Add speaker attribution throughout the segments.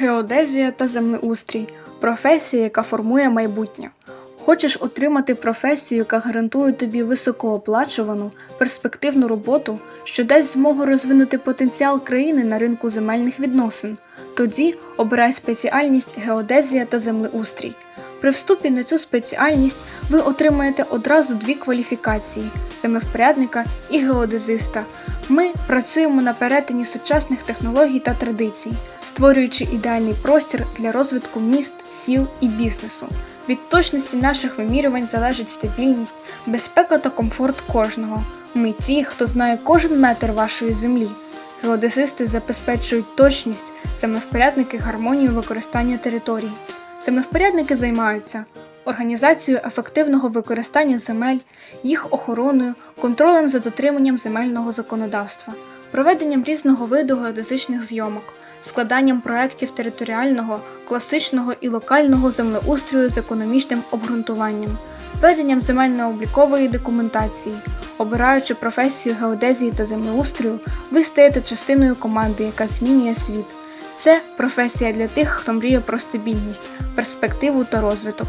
Speaker 1: Геодезія та землеустрій професія, яка формує майбутнє. Хочеш отримати професію, яка гарантує тобі високооплачувану, перспективну роботу, що дасть змогу розвинути потенціал країни на ринку земельних відносин. Тоді обирай спеціальність геодезія та землеустрій. При вступі на цю спеціальність ви отримаєте одразу дві кваліфікації землевпорядника і геодезиста. Ми працюємо на перетині сучасних технологій та традицій, створюючи ідеальний простір для розвитку міст, сіл і бізнесу. Від точності наших вимірювань залежить стабільність, безпека та комфорт кожного. Ми ті, хто знає кожен метр вашої землі. Геодезисти забезпечують точність, землевпорядники гармонію використання територій. Землевпорядники займаються організацією ефективного використання земель, їх охороною, контролем за дотриманням земельного законодавства, проведенням різного виду геодезичних зйомок, складанням проєктів територіального, класичного і локального землеустрою з економічним обґрунтуванням, веденням земельно-облікової документації. Обираючи професію геодезії та землеустрою, ви стаєте частиною команди, яка змінює світ. Це професія для тих, хто мріє про стабільність, перспективу та розвиток.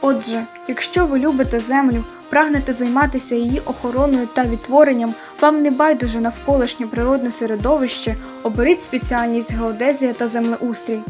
Speaker 1: Отже, якщо ви любите землю, прагнете займатися її охороною та відтворенням, вам не байдуже навколишнє природне середовище, оберіть спеціальність геодезія та землеустрій.